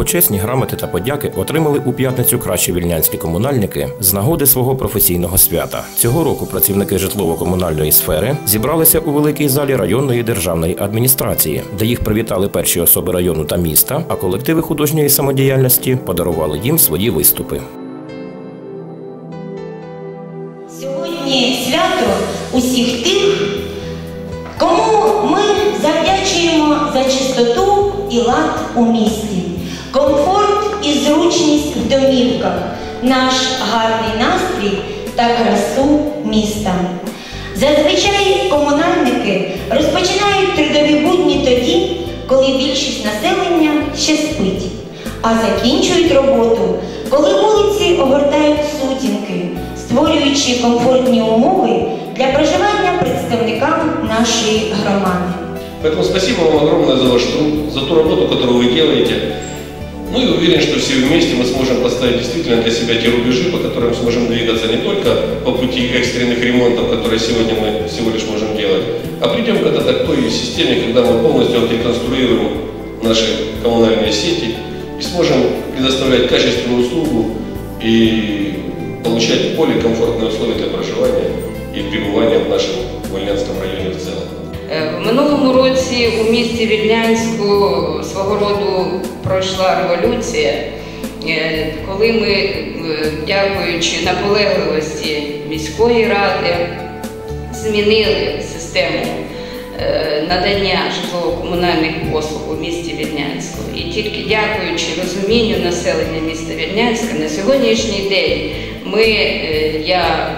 Почесні грамоти та подяки отримали у п'ятницю кращі вільнянські комунальники з нагоди свого професійного свята. Цього року працівники житлово-комунальної сфери зібралися у великій залі районної державної адміністрації, де їх привітали перші особи району та міста, а колективи художньої самодіяльності подарували їм свої виступи. Сьогодні свято усіх тих, кому ми завдячуємо за чистоту і лад у місті, комфорт і зручність в домівках, наш гарний настрій та красу міста. Зазвичай комунальники розпочинають трудові будні тоді, коли більшість населення ще спить, а закінчують роботу, коли вулиці огортають сутінки, створюючи комфортні умови для проживання представникам нашої громади. Поэтому вам за ваш труд, за ту работу, которую. Ну и уверен, что все вместе мы сможем поставить действительно для себя те рубежи, по которым сможем двигаться не только по пути экстренных ремонтов, которые сегодня мы всего лишь можем делать, а придем когда-то к той системе, когда мы полностью отреконструируем наши коммунальные сети и сможем предоставлять качественную услугу и получать более комфортные условия для проживания и пребывания в нашем Вольнянском районе в целом. Е, В минулому році у місті Вільнянську свого роду пройшла революція, е, коли ми, е, дякуючи наполегливості міської ради, змінили систему надання житлово-комунальних послуг у місті Вільнянську. І тільки дякуючи розумінню населення міста Вільнянська на сьогоднішній день ми, я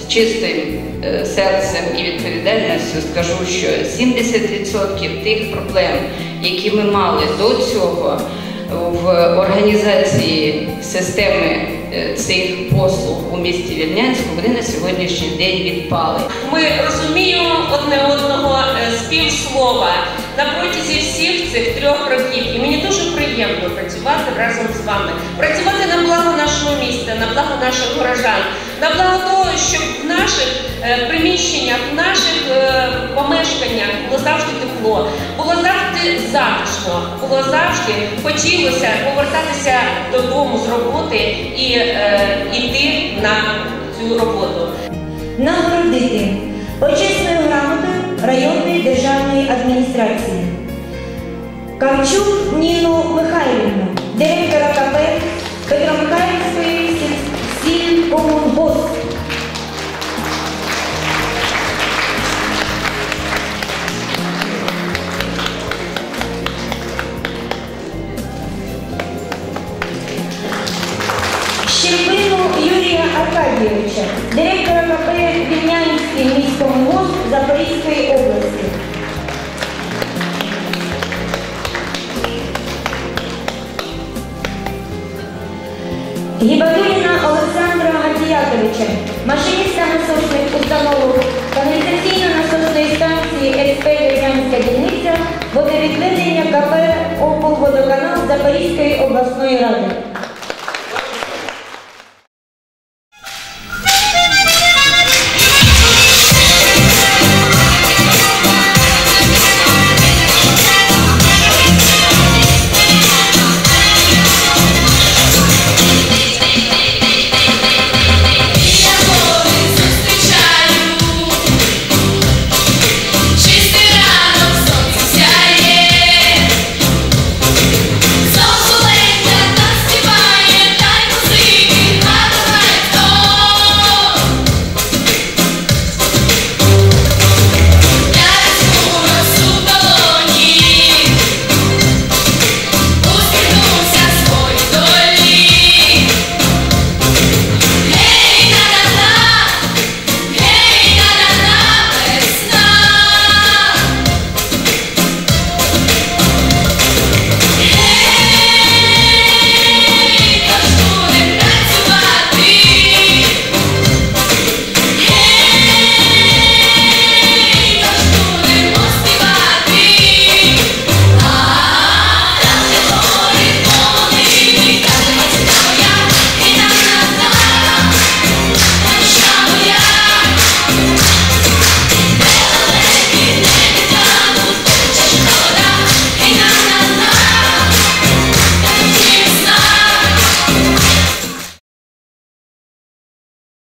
з чистим серцем і відповідальністю скажу, що 70% тих проблем, які ми мали до цього в організації системи е, цих послуг у місті Вільнянську, вони на сьогоднішній день відпали. Ми розуміємо одне одного е, з півслова на протязі всіх цих трьох років. І мені дуже приємно працювати разом з вами, працювати на благо нашого міста, на благо наших горожан, на благо того, щоб в наших е, приміщеннях, в наших е, помешканнях було завжди тепло, було завжди затишно, було завжди хотілося повертатися додому з роботи і е, йти на цю роботу. Нагородити почесною грамотою районної державної адміністрації. Кавчук Ніну Михайлівну, директора КП сількомунгос. Щербину Юрія Аркадійовича, директора КП Вільнянський міськомунгос Запорізької області. Гібатуліна Олександра Гатіяковича, машиніста насосних установок каналізаційно-насосної станції СП Вільнянська дільниця водовідведення КП облводоканал Запорізької обласної ради.